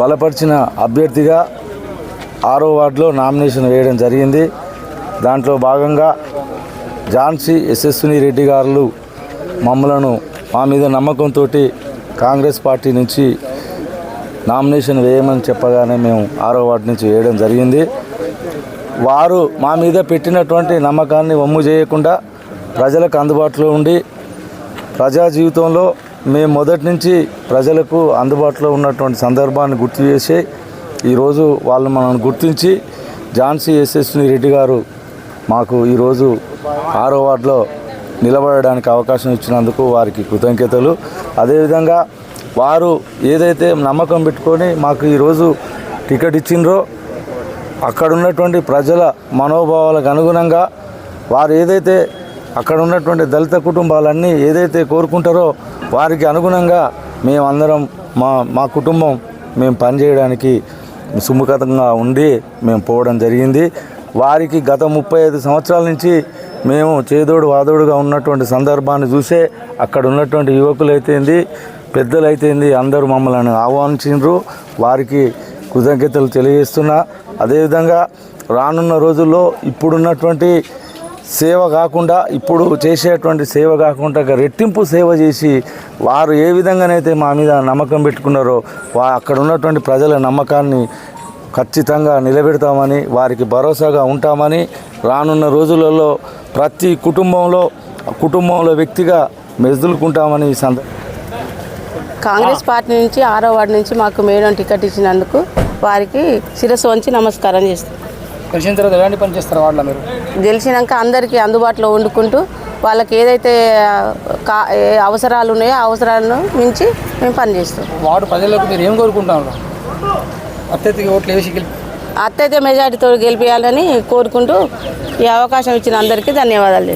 బలపరిచిన అభ్యర్థిగా ఆరో వార్డులో నామినేషన్ వేయడం జరిగింది. దాంట్లో భాగంగా ఝాన్సీ యశస్విని రెడ్డి గారు మమ్మలను మా మీద నమ్మకంతో కాంగ్రెస్ పార్టీ నుంచి నామినేషన్ వేయమని చెప్పగానే మేము ఆరో వార్డు నుంచి వేయడం జరిగింది. వారు మా మీద పెట్టినటువంటి నమ్మకాన్ని వమ్ము చేయకుండా ప్రజలకు అందుబాటులో ఉండి ప్రజా జీవితంలో మేము మొదటి నుంచి ప్రజలకు అందుబాటులో ఉన్నటువంటి సందర్భాన్ని గుర్తు చేసి ఈరోజు వాళ్ళు మనల్ని గుర్తించి ఝాన్సీ యశస్విని రెడ్డి గారు మాకు ఈరోజు ఆరో వార్డులో నిలబడడానికి అవకాశం ఇచ్చినందుకు వారికి కృతజ్ఞతలు. అదేవిధంగా వారు ఏదైతే నమ్మకం పెట్టుకొని మాకు ఈరోజు టికెట్ ఇచ్చిండ్రో అక్కడ ఉన్నటువంటి ప్రజల మనోభావాలకు అనుగుణంగా వారు ఏదైతే అక్కడ ఉన్నటువంటి దళిత కుటుంబాలన్నీ ఏదైతే కోరుకుంటారో వారికి అనుగుణంగా మేమందరం మా మా కుటుంబం మేము పనిచేయడానికి సుముఖతంగా ఉండి మేము పోవడం జరిగింది. వారికి గత ముప్పై ఐదు సంవత్సరాల నుంచి మేము చేదోడు వాదోడుగా ఉన్నటువంటి సందర్భాన్ని చూసే అక్కడ ఉన్నటువంటి యువకులైతేంది పెద్దలైతేంది అందరూ మమ్మల్ని ఆహ్వానించారు వారికి కృతజ్ఞతలు తెలియజేస్తున్నా. అదేవిధంగా రానున్న రోజుల్లో ఇప్పుడున్నటువంటి సేవ కాకుండా ఇప్పుడు చేసేటువంటి సేవ కాకుండా రెట్టింపు సేవ చేసి వారు ఏ విధంగానైతే మా మీద నమ్మకం పెట్టుకున్నారో వా అక్కడ ఉన్నటువంటి ప్రజల నమ్మకాన్ని ఖచ్చితంగా నిలబెడతామని వారికి భరోసాగా ఉంటామని రానున్న రోజులలో ప్రతి కుటుంబంలో కుటుంబంలో వ్యక్తిగా మెదులుకుంటామని ఈ సంద కాంగ్రెస్ పార్టీ నుంచి ఆరో వార్డు నుంచి మాకు మేడం టికెట్ ఇచ్చినందుకు వారికి శిరస్సు వంచి నమస్కారం చేస్తాం. గెలిచిన తర్వాత ఎలాంటి పని చేస్తారు వాళ్ళ మీరు? గెలిచినాక అందరికీ అందుబాటులో వండుకుంటూ వాళ్ళకి ఏదైతే కా ఏ అవసరాలు ఉన్నాయో ఆ అవసరాలను మించి మేము పనిచేస్తాం వార్డు ప్రజలకు మీరు ఏం కోరుకుంటున్నారు అత్యధిక ఓట్లు వేసి గెలిపి అత్యధిక మెజార్టీతో గెలిపించాలని కోరుకుంటూ ఈ అవకాశం ఇచ్చిన అందరికీ ధన్యవాదాలు.